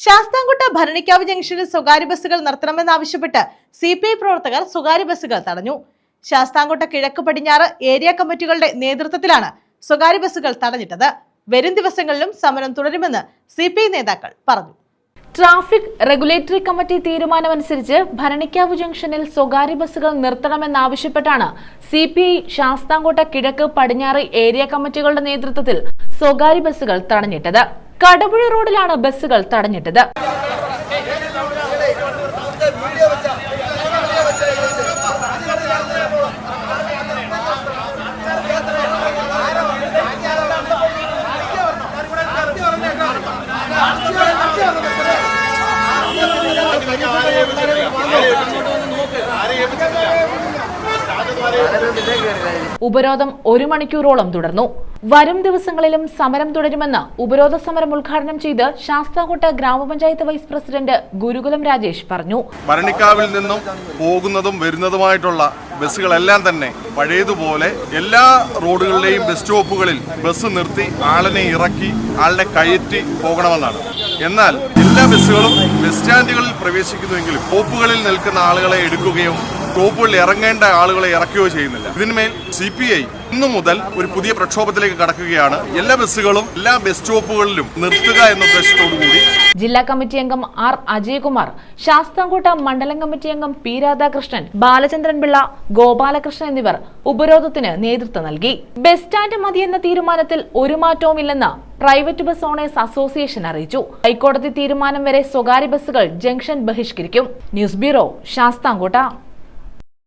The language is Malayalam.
ശാസ്താംകോട്ട ഭരണിക്കാവ് ജംഗ്ഷനിൽ സ്വകാര്യ ബസ്സുകൾ നിർത്തണമെന്നാവശ്യപ്പെട്ട് സി പി ഐ പ്രവർത്തകർ സ്വകാര്യ ബസ്സുകൾ തടഞ്ഞു. ശാസ്താംകോട്ട കിഴക്ക് പടിഞ്ഞാറ് ഏരിയ കമ്മിറ്റികളുടെ നേതൃത്വത്തിലാണ് സ്വകാര്യ ബസ്സുകൾ തടഞ്ഞിട്ടത്. വരും ദിവസങ്ങളിലും സമരം തുടരുമെന്ന് സി നേതാക്കൾ പറഞ്ഞു. ട്രാഫിക് റെഗുലേറ്ററി കമ്മിറ്റി തീരുമാനമനുസരിച്ച് ഭരണിക്കാവ് ജംഗ്ഷനിൽ സ്വകാര്യ ബസ്സുകൾ നിർത്തണമെന്നാവശ്യപ്പെട്ടാണ് സി പി ഐ ശാസ്താംകോട്ട കിഴക്ക് പടിഞ്ഞാറ് ഏരിയ കമ്മിറ്റികളുടെ നേതൃത്വത്തിൽ സ്വകാര്യ ബസ്സുകൾ തടഞ്ഞിട്ടത്. കടപുഴ റോഡിലാണ് ബസ്സുകൾ തടഞ്ഞിട്ടത്. ഉപരോധം ഒരു മണിക്കൂറോളം തുടർന്നു. വരും ദിവസങ്ങളിലും സമരം തുടരുമെന്ന് ഉപരോധ സമരം ഉദ്ഘാടനം ചെയ്ത് ശാസ്താംകോട്ട ഗ്രാമപഞ്ചായത്ത് വൈസ് പ്രസിഡന്റ് ഗുരുകുലം രാജേഷ് പറഞ്ഞു. ഭരണിക്കാവിൽ നിന്നും പോകുന്നതും വരുന്നതുമായിട്ടുള്ള ബസ്സുകളെല്ലാം തന്നെ പഴയതുപോലെ എല്ലാ റോഡുകളിലെയും ബസ് സ്റ്റോപ്പുകളിൽ ബസ് നിർത്തി ആളിനെ ഇറക്കി ആളിനെ കയറ്റി പോകണമെന്നാണ്. എന്നാൽ എല്ലാ ബസ്സുകളും ബസ് സ്റ്റാൻഡുകളിൽ പ്രവേശിക്കുന്നുവെങ്കിലും ഹോപ്പുകളിൽ നിൽക്കുന്ന ആളുകളെ എടുക്കുകയോ സ്റ്റോപ്പുകളിൽ ഇറങ്ങേണ്ട ആളുകളെ ഇറക്കുകയോ ചെയ്യുന്നില്ല. ഇതിന്മേൽ സി പി ഐ ഇന്നു മുതൽ ഒരു പുതിയ പ്രക്ഷോഭത്തിലേക്ക് കടക്കുകയാണ്. എല്ലാ ബസ്സുകളും എല്ലാ ബസ് സ്റ്റോപ്പുകളിലും നിർത്തുക എന്ന ഉദ്ദേശത്തോടുകൂടി ജില്ലാ കമ്മിറ്റി അംഗം ആർ അജയ്കുമാർ ശാസ്താംകോട്ട മണ്ഡലം കമ്മിറ്റി അംഗം പി രാധാകൃഷ്ണൻ ബാലചന്ദ്രൻ പിള്ള ഗോപാലകൃഷ്ണൻ എന്നിവർ ഉപരോധത്തിന് നേതൃത്വം നൽകി. ബസ് സ്റ്റാൻഡ് മതിയെന്ന തീരുമാനത്തിൽ ഒരു മാറ്റവുമില്ലെന്ന് പ്രൈവറ്റ് ബസ് ഓണേഴ്സ് അസോസിയേഷൻ അറിയിച്ചു. ഹൈക്കോടതി തീരുമാനം വരെ സ്വകാര്യ ബസ്സുകൾ ജംഗ്ഷൻ ബഹിഷ്കരിക്കും. News bureau Sasthamcotta.